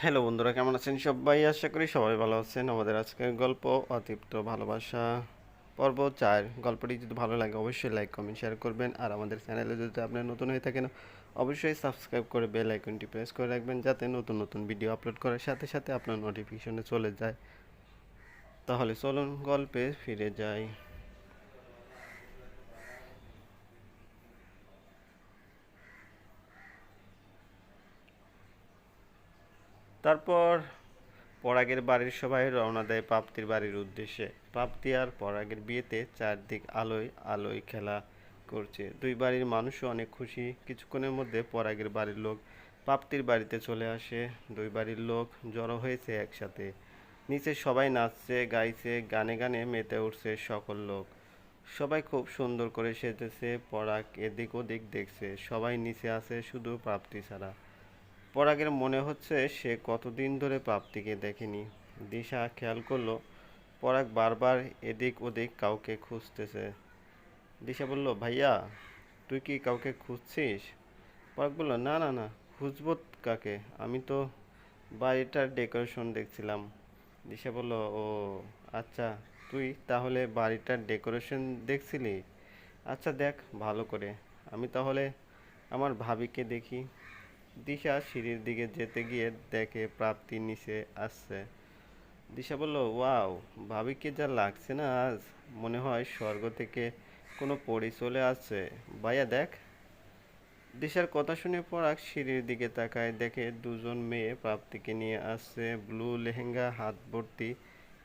Hello বন্ধুরা, কেমন আছেন সবাই? আশা করি সবাই ভালো আছেন। আমাদের আজকের গল্প, অতিপ্ত ভালোবাসা পর্ব চার। গল্পটি যদি ভালো লাগে, অবশ্যই লাইক, কমেন্ট, শেয়ার করবেন। আর আমাদের চ্যানেলে যদি আপনি নতুন হয়ে থাকেন, অবশ্যই সাবস্ক্রাইব করে বেল আইকনটি প্রেস করে রাখবেন, যাতে নতুন নতুন ভিডিও আপলোড করার সাথে সাথে আপনার নোটিফিকেশনে চলে যায়। তাহলে চলুন গল্পে ফিরে যাই। তারপর পরাগের বাড়ির সবাই রওনা দেয় প্রাপ্তির বাড়ির উদ্দেশ্যে। প্রাপ্তি আর পরাগের বিয়েতে চারদিক আলোয় আলোয় খেলা করছে। দুই বাড়ির মানুষও অনেক খুশি। কিছুক্ষণের মধ্যে পরাগের বাড়ির লোক প্রাপ্তির বাড়িতে চলে আসে। দুই বাড়ির লোক জড়ো হয়েছে একসাথে। নিচে সবাই নাচছে, গাইছে, গানে গানে মেতে উঠছে সকল লোক। সবাই খুব সুন্দর করে সেজেছে। পরাগ এদিক ওদিক দেখছে। সবাই নিচে আছে শুধু প্রাপ্তি ছাড়া। পরাগের মনে হচ্ছে সে কতদিন ধরে প্রাপ্তিকে দেখেনি। দিশা খেয়াল করল, পরাগ বারবার এদিক ওদিক কাউকে খুঁজতেছে। দিশা বলল, ভাইয়া, তুই কি কাউকে খুঁজছিস? পরাগ বলল, না না না, খুঁজবো কাকে? আমি তো বাড়িটার ডেকোরেশন দেখছিলাম। দিশা বলল, ও আচ্ছা তুই তাহলে বাড়িটার ডেকোরেশন দেখছিলি? আচ্ছা দেখ, ভালো করে। আমি তাহলে আমার ভাবিকে দেখি। দিশা সিঁড়ির দিকে যেতে গিয়ে দেখে প্রাপ্তি নিচে আসছে। দিশা বলল, ওয়াও ভাবিকে যা লাগছে না আজ? মনে হয় স্বর্গ থেকে কোনো পরি চলে আসছে। ভাইয়া দেখ। দিশার কথা শুনে পরাগ সিঁড়ির দিকে তাকায়, দেখে দুজন মেয়ে প্রাপ্তিকে নিয়ে আসছে। ব্লু লেহেঙ্গা হাত ভর্তি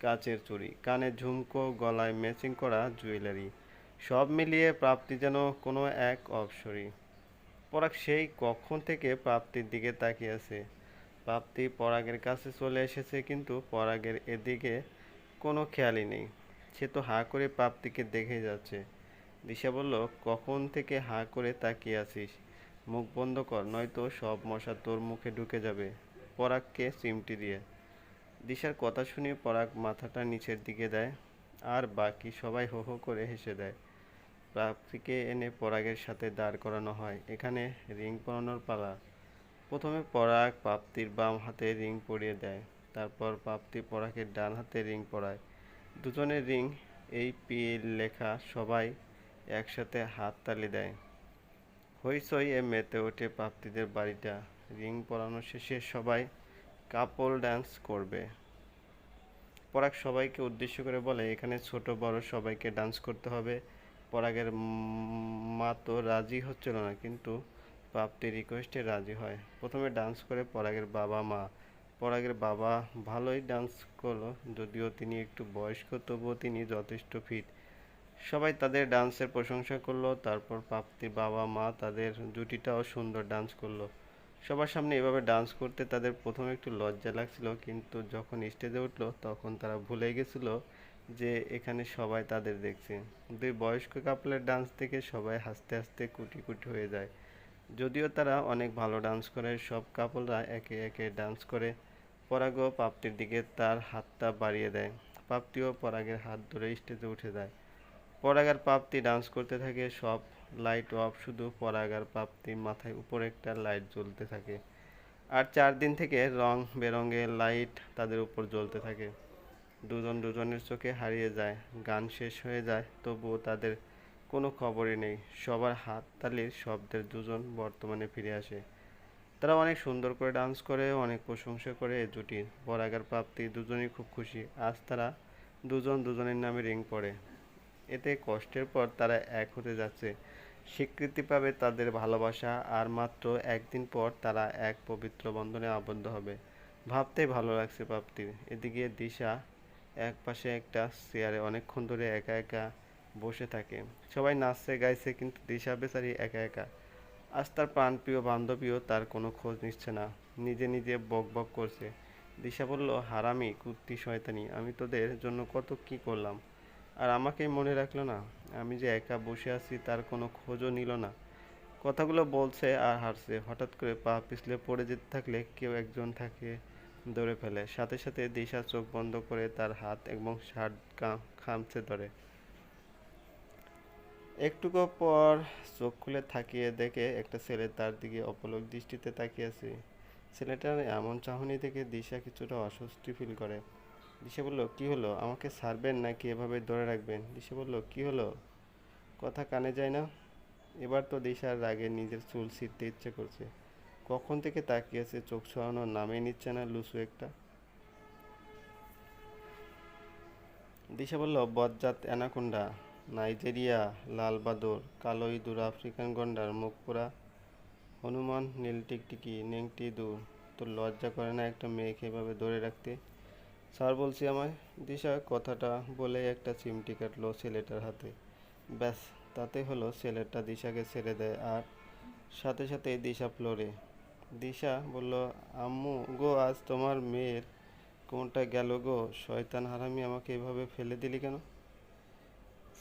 কাচের চুড়ি, কানে ঝুমকো, গলায় ম্যাচিং করা জুয়েলারি। সব মিলিয়ে প্রাপ্তি যেন কোনো এক অপসরী। পরাগ সেই কখন থেকে প্রাপ্তির দিকে তাকিয়ে আছে? প্রাপ্তি পরাগের কাছে চলে এসেছে, কিন্তু পরাগের এদিকে কোনো খেয়ালই নেই। সে তো হাঁ করে প্রাপ্তিকে দেখে যাচ্ছে। দিশা বলল, কখন থেকে হাঁ করে তাকিয়ে আছিস? মুখ বন্ধ কর, নয়তো সব মশা তোর মুখে ঢুকে যাবে। পরাগকে চিমটি দিয়ে। দিশার কথা শুনে পরাগ মাথাটা নিচের দিকে দেয়, আর বাকি সবাই হো হো করে হেসে দেয়। প্রাপ্তিকে এনে পরাগের সাথে দাঁড় করানো হয়। এখানে রিং পরানোর পালা। প্রথমে পরাগ প্রাপ্তির বাম হাতে রিং পরিয়ে দেয়। তারপর প্রাপ্তি পরাগের ডান হাতে রিং পরায়। দুজনের রিং, এই পি লেখা সবাই একসাথে হাত তালি দেয়। হইচই এ মেতে ওঠে প্রাপ্তিদের বাড়িটা। রিং পরানো শেষে সবাই কাপল ডান্স করবে। পরাগ সবাইকে উদ্দেশ্য করে বলে, এখানে ছোট বড় সবাইকে ডান্স করতে হবে। পরাগের মা তো রাজি হচ্ছিল না, কিন্তু প্রাপ্তির রিকোয়েস্টে রাজি হয়। প্রথমে ডান্স করে পরাগের বাবা মা। পরাগের বাবা ভালোই ডান্স করল, যদিও তিনি একটু বয়স্ক, তবুও তিনি যথেষ্ট ফিট সবাই তাদের ডান্সের প্রশংসা করল, তারপর প্রাপ্তির বাবা মা তাদের জুটিটাও সুন্দর ডান্স করল। সবার সামনে এভাবে ডান্স করতে তাদের প্রথমে একটু লজ্জা লাগছিল, কিন্তু যখন স্টেজে উঠল, তখন তারা ভুলে গেছিল যে এখানে সবাই তাদের দেখছে। দুই বয়স্ক কাপলের ডান্স দেখে সবাই হাসতে হাসতে কুটি কুটি হয়ে যায়। যদিও তারা অনেক ভালো ডান্স করে, সব কাপলরা একে একে ডান্স করে। পরাগও প্রাপ্তির দিকে তার হাতটা বাড়িয়ে দেয়। প্রাপ্তিও পরাগের হাত ধরে স্টেজে উঠে যায়। পরাগ আর প্রাপ্তি ডান্স করতে থাকে, সব লাইট অফ শুধু পরাগ আর প্রাপ্তি মাথায় উপরে একটা লাইট জ্বলতে থাকে। আর চার দিন থেকে রং বেরঙের লাইট তাদের উপর জ্বলতে থাকে। দুজন দুজনের চোখে হারিয়ে যায়, গান শেষ হয়ে যায়, তবুও তাদের কোনো খবরই নেই। সবার হাততালির শব্দের দুজন বর্তমানে ফিরে আসে। তারা অনেক সুন্দর করে ডান্স করে, অনেক প্রশংসা করে এ জুটির পরাগার প্রাপ্তি দুজনেই খুব খুশি। আজ তারা দুজন দুজনের নামে রিং পড়ে এতে কষ্টের পর তারা এক হতে যাচ্ছে। স্বীকৃতি পাবে তাদের ভালোবাসা, আর মাত্র একদিন পর তারা এক পবিত্র বন্ধনে আবদ্ধ হবে। ভাবতেই ভালো লাগছে প্রাপ্তির। এদিকে দিশা এক পাশে একটা চেয়ারে অনেকক্ষণ ধরে একা একা বসে থাকে। সবাই নাচছে, গাইছে, কিন্তু দিশা বেচারি একা একা। আজ তার প্রাণপ্রিয় বান্ধবীও তার কোনো খোঁজ নিচ্ছে না। নিজে নিজে বক বক করছে। দিশা বলল, হারামি, কুত্তি, শয়তানি, আমি তোদের জন্য কত কি করলাম। আর আমাকেই মনে রাখল না, আমি যে একা বসে আছি তার কোনো খোঁজও নিল না। কথাগুলো বলছে আর হারছে হঠাৎ করে পা পিছলে পড়ে যেতে থাকলে কেউ একজন থাকে ধরে ফেলে। সাথে সাথে দিশা চোখ বন্ধ করে তার হাত এবং শার্ট খামচে ধরে। একটুকু পর চোখ খুলে তাকিয়ে দেখে একটা ছেলে তার দিকে অপলক দৃষ্টিতে তাকিয়ে আছে। ছেলেটার এমন চাহনি দেখে দিশা কিছুটা অস্বস্তি ফিল করে। দিশা বলল, কি হলো? আমাকে ছাড়বেন নাকি এভাবে ধরে রাখবেন? দিশা বলল, কি হলো? কথা কানে যায় না? এবার তো দিশার রাগে নিজের চুল ছিঁড়তে ইচ্ছে করছে। কখন থেকে তাকিয়েছে চোখ সরানোর নামই নিচ্ছে না লুসু একটা? দিশা বলল, বজ্জাত অ্যানাকোন্ডা, নাইজেরিয়া, লাল বাদর কালো ইঁদুর আফ্রিকান গন্ডার, মুখ পোড়া হনুমান, নীল টিকটিকি, নেংটি ইঁদুর তোর লজ্জা করে না একটা মেয়েকে এভাবে ধরে রাখতে? স্যার বলছি আমায়। দিশা কথাটা বলে একটা চিমটি কাটলো ছেলেটার হাতে। ব্যাস, তাতে হলো ছেলেটা দিশাকে ছেড়ে দেয়। আর সাথে সাথে দিশা ফ্লোরে দিশা বলল, আম্মু গো, আজ তোমার মেয়ের কোনটা গেল গো। শয়তান হারামি আমাকে এভাবে ফেলে দিলি কেন?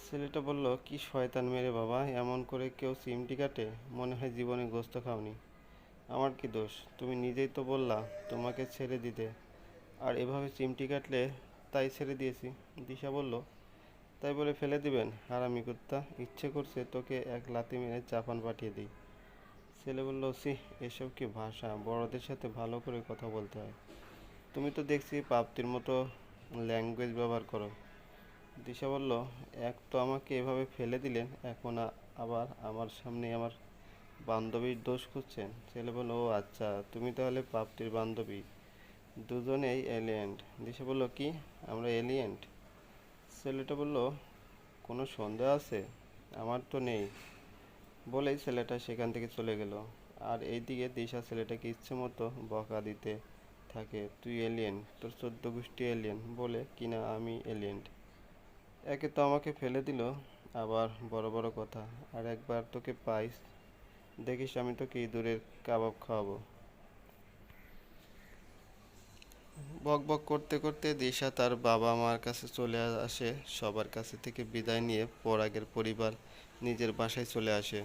ছেলেটা বলল, কি শয়তান মেরে বাবা, এমন করে কেউ সিমটি কাটে? মনে হয় জীবনে গোস্ত খাওনি। আমার কি দোষ? তুমি নিজেই তো বললা তোমাকে ছেড়ে দিতে। আর এভাবে চিমটি কাটলে তাই ছেড়ে দিয়েছি। দিশা বলল, তাই বলে ফেলে দিবেন? হারামি কুত্তা ইচ্ছে করছে তোকে এক লাথি মেরে চাপান পাঠিয়ে দিই। ছেলে বলল সি, এসব কি ভাষা? বড়দের সাথে ভালো করে কথা বলতে হয়। তুমি তো দেখছি প্রাপ্তির মতো ল্যাঙ্গুয়েজ ব্যবহার করো। দিশা বলল, এক তো আমাকে এভাবে ফেলে দিলেন, এখন আবার আমার সামনে আমার বান্ধবীর দোষ খুঁজছেন। ছেলে বলল, ও আচ্ছা তুমি তাহলে প্রাপ্তির বান্ধবী। দুজনেই এলিয়েন্ট দিশা বলল, কি? আমরা এলিয়েন্ট ছেলেটা বলল, কোনো সন্দেহ আছে? আমার তো নেই। বলেই ছেলেটা সেখান থেকে চলে গেল। আর এইদিকে দিশা ছেলেটাকে ইচ্ছে মতো বকা দিতে থাকে, তুই এলিয়েন তোর চোদ্দ গোষ্ঠী এলিয়েন বলে কিনা আমি এলিয়েন্ট একে তো আমাকে ফেলে দিল, আবার বড় বড় কথা, আর একবার তোকে পাইস, দেখিস আমি তোকে ইঁদুরের কাবাব খাওয়াবো। বক বক করতে করতে দিশা তার বাবা মার কাছে চলে আসে, সবার কাছে থেকে বিদায় নিয়ে পরাগের পরিবার নিজের বাসায় চলে আসে।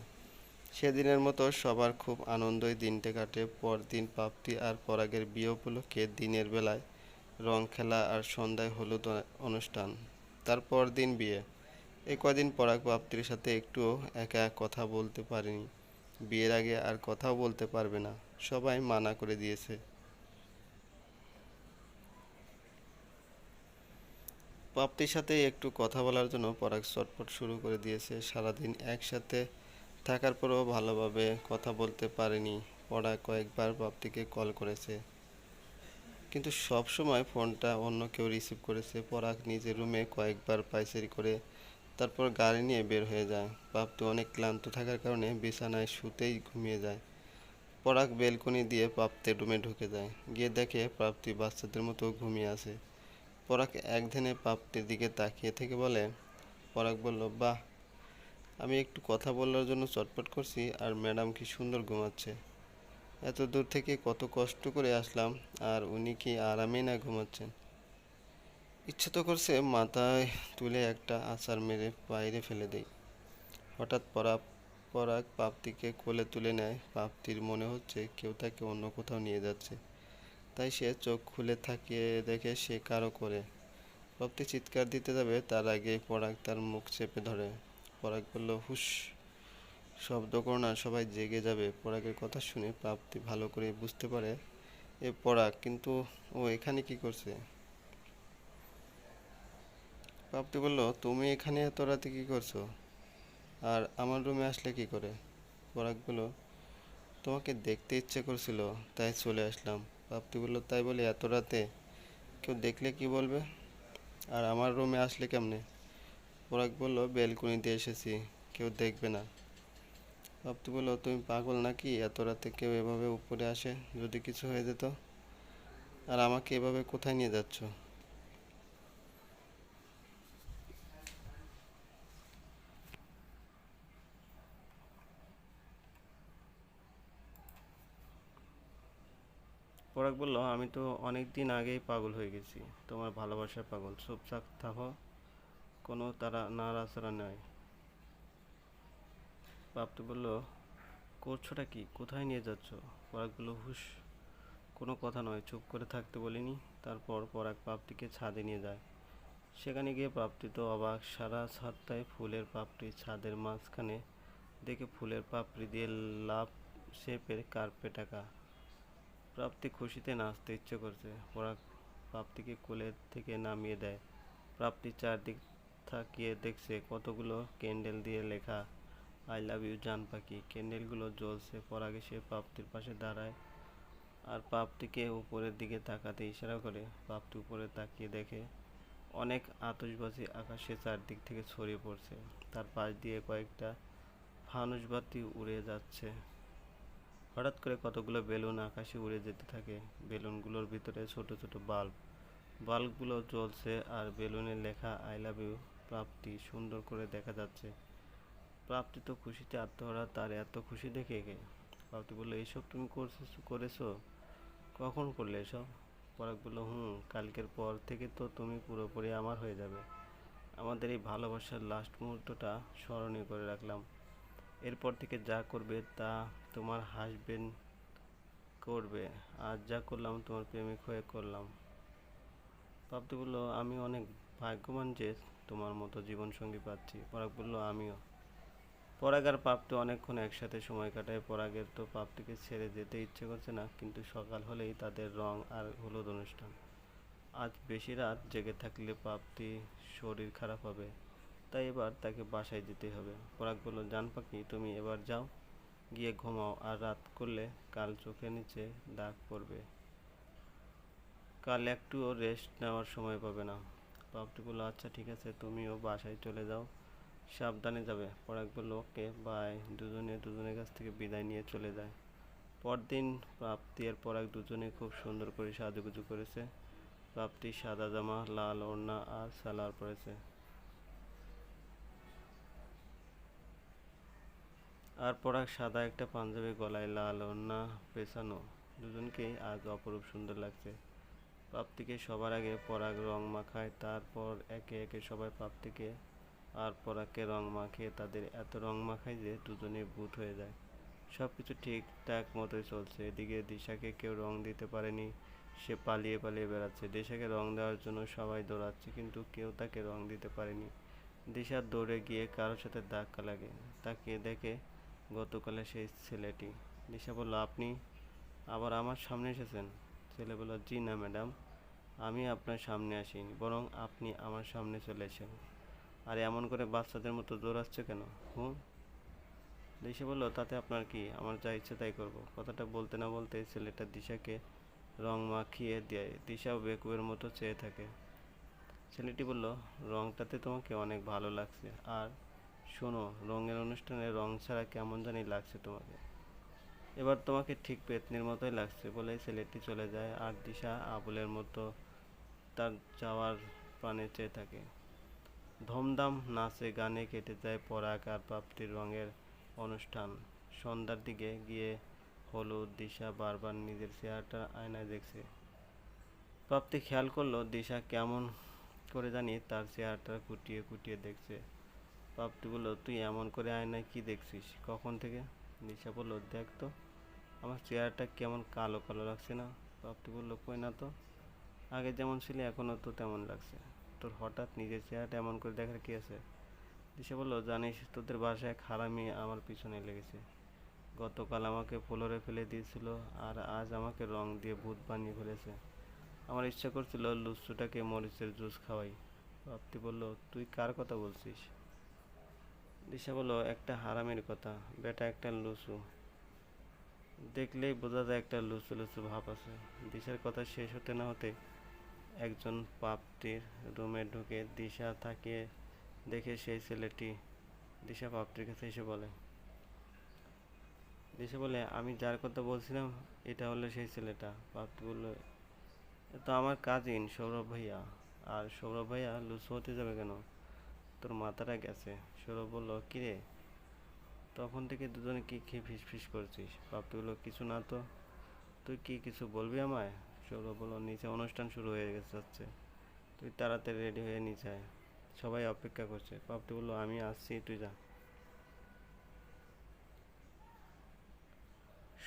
সেদিনের মতো সবার খুব আনন্দই দিনটা কাটে। পরদিন প্রাপ্তি আর পরাগের বিয়ে উপলক্ষে দিনের বেলায় রং, খেলা আর সন্ধ্যায় হলুদ অনুষ্ঠান। তারপর দিন বিয়ে। এই কদিন পরাগ প্রাপ্তির সাথে একটুও একা কথা বলতে পারেনি। বিয়ের আগে আর কথাও বলতে পারবে না। সবাই মানা করে দিয়েছে। প্রাপ্তির সাথে একটু কথা বলার জন্য পরাগ চটপট শুরু করে দিয়েছে। সারাদিন একসাথে থাকার পরেও ভালোভাবে কথা বলতে পারেনি। পরাগ কয়েকবার প্রাপ্তিকে কল করেছে। কিন্তু সব সময় ফোনটা অন্য কেউ রিসিভ করেছে। পরাগ নিজের রুমে কয়েকবার পাইচারি করে তারপর গাড়ি নিয়ে বের হয়ে যায়। প্রাপ্তি অনেক ক্লান্ত থাকার কারণে বিছানায় শুতেই ঘুমিয়ে যায়। পরাগ বেলকনি দিয়ে প্রাপ্তির রুমে ঢুকে যায়। গিয়ে দেখে প্রাপ্তি বাচ্চাদের মতো ঘুমিয়ে আছে। পরাগ এক ধ্যানে প্রাপ্তির দিকে তাকিয়ে থেকে বলে, পরাগ বলল, বাহ আমি একটু কথা বলার জন্য চটপট করছি আর ম্যাডাম কি সুন্দর ঘুমাচ্ছে। এত দূর থেকে কত কষ্ট করে আসলাম আর উনি কি আরামে না ঘুমাচ্ছেন। ইচ্ছে তো করছে মাথায় তুলে একটা আচার মেরে বাইরে ফেলে দেই। হঠাৎ পরা পরাগ পাপ্তিকে কোলে তুলে নেয়। পাপ্তির মনে হচ্ছে কেউ তাকে অন্য কোথাও নিয়ে যাচ্ছে। তাই সে চোখ খুলে থাকিয়ে দেখে সে কারও করে। প্রাপ্তি চিৎকার দিতে যাবে, তার আগে পরাগ তার মুখ চেপে ধরে। পরাগ বলল, হুশ, শব্দ করো না, সবাই জেগে যাবে। পরাগের কথা শুনে প্রাপ্তি ভালো করে বুঝতে পারে, এ পরাগ, কিন্তু ও এখানে কি করছে? প্রাপ্তি বলল, তুমি এখানে এত রাতে কি করছ? আর আমার রুমে আসলে কি করে? পরাগ বলল, তোমাকে দেখতে ইচ্ছে করছিল, তাই চলে আসলাম। প্রাপ্তি বলল, তাই বলে এত রাতে? কেউ দেখলে কি বলবে? আর আমার রুমে আসলে কেমনে? পরাগ বলল, বেলকনিতে এসেছি, কেউ দেখবে না। প্রাপ্তি বলল, তুমি পাগল নাকি? এত রাতে কেউ এভাবে উপরে আসে? যদি কিছু হয়ে যেত? আর আমাকে এভাবে কোথায় নিয়ে যাচ্ছ? পরাগ বলল, আমি তো অনেক দিন আগেই পাগল হয়ে গেছি। তোমার ভালোবাসার পাগল। চুপচাপ থাকো। কোনো তারা নাড়াচাড়া নয়। প্রাপ্তি বলল, করছোটা কি? কোথায় নিয়ে যাচ্ছ? পরাগ বলল, হুশ, কোনো কথা নয়, চুপ করে থাকতে বলিনি। তারপর পরাগ প্রাপ্তিকে ছাদে নিয়ে যায়। সেখানে গিয়ে প্রাপ্তি তো অবাক, সারা ছাদটায় ফুলের পাপড়ি। ছাদের মাঝখানে দেখে ফুলের পাপড়ি দিয়ে লাভ শেপের কার্পেট আঁকা। প্রাপ্তি খুশিতে নাচতে ইচ্ছে করছে। পরাগ প্রাপ্তিকে কোলের থেকে নামিয়ে দেয়। প্রাপ্তি চারদিক তাকিয়ে দেখছে কতগুলো ক্যান্ডেল দিয়ে লেখা আই লাভ ইউ জান পাখি। ক্যান্ডেলগুলো জ্বলছে পরাগ এসে প্রাপ্তির পাশে দাঁড়ায়। আর প্রাপ্তিকে উপরের দিকে তাকাতে ইশারা করে প্রাপ্তি উপরে তাকিয়ে দেখে অনেক আতশবাজি আকাশে চারদিক থেকে ছড়িয়ে পড়ছে। তার পাশ দিয়ে কয়েকটা ফানুস বাতি উড়ে যাচ্ছে। হঠাৎ করে কতগুলো বেলুন আকাশে উড়ে যেতে থাকে। বেলুনগুলোর ভিতরে ছোট ছোট বাল্ব। বাল্বগুলো জ্বলছে আর বেলুনে লেখা আই লাভ ইউ প্রাপ্তি সুন্দর করে দেখা যাচ্ছে। প্রাপ্তি তো খুশিতে আত্মহারা, তার এত খুশি দেখে প্রাপ্তি বলল এইসব তুমি করছ, করেছ? কখন করলে এসব? পরাগ বলল, হুম, কালকের পর থেকে তো তুমি পুরোপুরি আমার হয়ে যাবে। আমাদের এই ভালোবাসার লাস্ট মুহূর্তটা স্মরণীয় করে রাখলাম। এরপর থেকে যা করবে তা তোমার হাসবেন্ড করবে। আর যা করলাম তোমার প্রেমিক হয়ে করলাম। প্রাপ্তি বলল, আমি অনেক ভাগ্যবান যে তোমার মতো জীবনসঙ্গী পাচ্ছি পরাগ বলল, আমিও। পরাগ আর প্রাপ্তি অনেকক্ষণ একসাথে সময় কাটায়। পরাগের তো প্রাপ্তিকে ছেড়ে যেতে ইচ্ছে করছে না, কিন্তু সকাল হলেই তাদের রং আর হলুদ অনুষ্ঠান। আজ বেশি রাত জেগে থাকলে পাপটি শরীর খারাপ হবে, তাই এবার তাকে বাসায় যেতে হবে। পরাগ বলল, জান পাখি, তুমি এবার যাও, গিয়ে ঘুমাও, আর রাত করলে কাল চোখের নিচে দাগ পড়বে। কাল একটুও রেস্ট নেওয়ার সময় পাবে না। বলল আচ্ছা ঠিক আছে, তুমিও বাসায় চলে যাও। সাবধানে যাবে। পরাগ বলল ওকে বাই দুজনে দুজনের কাছ থেকে বিদায় নিয়ে চলে যায়। পরদিন প্রাপ্তি আর পরাগ দুজনে খুব সুন্দর করে সাজুগুজু করেছে। প্রাপ্তি সাদা জামা, লাল ওড়না আর সালোয়ার পরেছে। আর পরাগ সাদা একটা পাঞ্জাবি গলায় লাল ওড়না পেছানো। দুজনকেই আজ অপরূপ সুন্দর লাগছে। প্রাপ্তিকে সবার আগে পরাগ রং মাখায়, তারপর একে একে সবাই প্রাপ্তিকে আর পরাগকে রং মাখিয়ে তাদের এত রং মাখায় যে দুজনে বুট হয়ে যায়। সব কিছু ঠিকঠাক মতোই চলছে। এদিকে দিশাকে কেউ রং দিতে পারেনি, সে পালিয়ে পালিয়ে বেড়াচ্ছে। দিশাকে রং দেওয়ার জন্য সবাই দৌড়াচ্ছে, কিন্তু কেউ তাকে রং দিতে পারেনি। দিশা দৌড়ে গিয়ে কারোর সাথে ধাক্কা লাগে। তাকে দেখে গতকালে সেই ছেলেটি। দিশা বলল, আপনি আবার আমার সামনে এসেছেন? ছেলে বলল জি না, ম্যাডাম। আমি আপনার সামনে আসিনি, বরং আপনি আমার সামনে চলে এসেন আর, এমন করে বাচ্চাদের মতো দৌড়াচ্ছে কেন? হুম? দিশা বলল, তাতে আপনার কি? আমার যা ইচ্ছে তাই করব। কথাটা বলতে না বলতে ছেলেটা দিশাকে রং মাখিয়ে দেয়। দিশাও বেকুবের মতো চেয়ে থাকে। ছেলেটি বলল, রংটাতে তোমাকে অনেক ভালো লাগছে। আর শোনো, রঙের অনুষ্ঠানে রং ছাড়া কেমন জানি লাগছে তোমাকে। এবার তোমাকে ঠিক পেতনির মতোই লাগছে বলেই ছেলেটি চলে যায়। আর দিশা আবুলের মতো তার যাওয়ার প্রাণে চেয়ে থাকে। ধুমধাম নাচে গানে কেটে যায় পরাগ আর প্রাপ্তির রঙের অনুষ্ঠান। সন্ধ্যার দিকে গিয়ে হলুদ দিশা বারবার নিজের চেহারাটা আয়নায় দেখছে। প্রাপ্তি খেয়াল করল, দিশা কেমন করে জানি তার চেহারাটা কুটিয়ে কুটিয়ে দেখছে। প্রাপ্তি বলল তুই এমন করে আয়নায় কি দেখছিস? কখন থেকে? দিশা বলল, দেখ তো, আমার চেহারাটা কেমন কালো কালো লাগছে না প্রাপ্তি বলল, কই না তো, আগে যেমন ছিল, এখনও তো তেমন লাগছে। তোর হঠাৎ নিজের চেহারাটা এমন করে দেখার কি আছে? দিশা বলল, জানিস, তোদের বাসায় এক আমার পিছনে লেগেছে। গতকাল আমাকে ফ্লোরে ফেলে দিয়েছিল আর আজ আমাকে রং দিয়ে ভূত বানিয়ে ফেলেছে। আমার ইচ্ছা করছিল লুচুটাকে মরিচের জুস খাওয়াই। প্রাপ্তি বলল, তুই কার কথা বলছিস? দিশা বলল, একটা হারামের কথা। বেটা একটা লুচু। দেখলেই বোঝা যায় একটা লুচু লুচু ভাব আছে। দিশার কথা শেষ হতে না হতে একজন পাপটির রুমে ঢুকে দিশা তাকিয়ে দেখে সেই ছেলেটি। দিশা পাপটির কাছে এসে বলে, দিশা বলে, আমি যার কথা বলছিলাম, এটা হলো সেই ছেলেটা। পাপটি বলল তো আমার কাজিন সৌরভ ভাইয়া। আর সৌরভ ভাইয়া লুচু হতে যাবে কেন? তোর মাথাটা গেছে। সৌরভ বলল, কিরে? তখন থেকে দুজনে কি খেয়ে ফিস ফিস করছিস? পাপ্তি বলল কিছু না তো। তুই কি কিছু বলবি আমায়? সৌরভ বলল, নিচে অনুষ্ঠান শুরু হয়ে গেছে, যাচ্ছে। তুই তাড়াতাড়ি রেডি হয়ে নিচে আয়। সবাই অপেক্ষা করছে। পাপ্তি বলল আমি আসছি, তুই যা।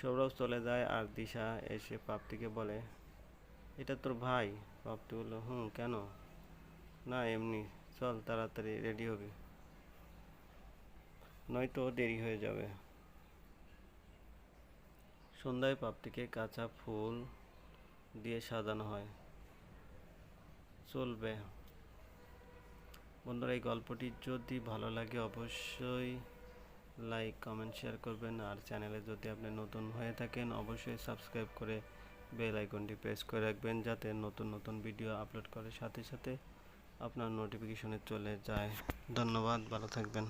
সৌরভ চলে যায় আর দিশা এসে পাপটিকে বলে, এটা তোর ভাই? পাপটি বলল হুম, কেন? না, এমনি। চল তাড়াতাড়ি রেডি হবি। নয়তো দেরি হয়ে যাবে। সন্ধ্যায় পাপটিকে কাঁচা ফুল দিয়ে সাজানো হয়। চলবে। বন্ধুরা, এই গল্পটি যদি ভালো লাগে অবশ্যই লাইক কমেন্ট শেয়ার করবেন। আর চ্যানেলে যদি আপনি নতুন হয়ে থাকেন, অবশ্যই সাবস্ক্রাইব করে বেল আইকনটি প্রেস করে রাখবেন, যাতে নতুন নতুন ভিডিও আপলোড করার সাথে সাথে আপনার নোটিফিকেশনে চলে যায়। ধন্যবাদ ভালো থাকবেন।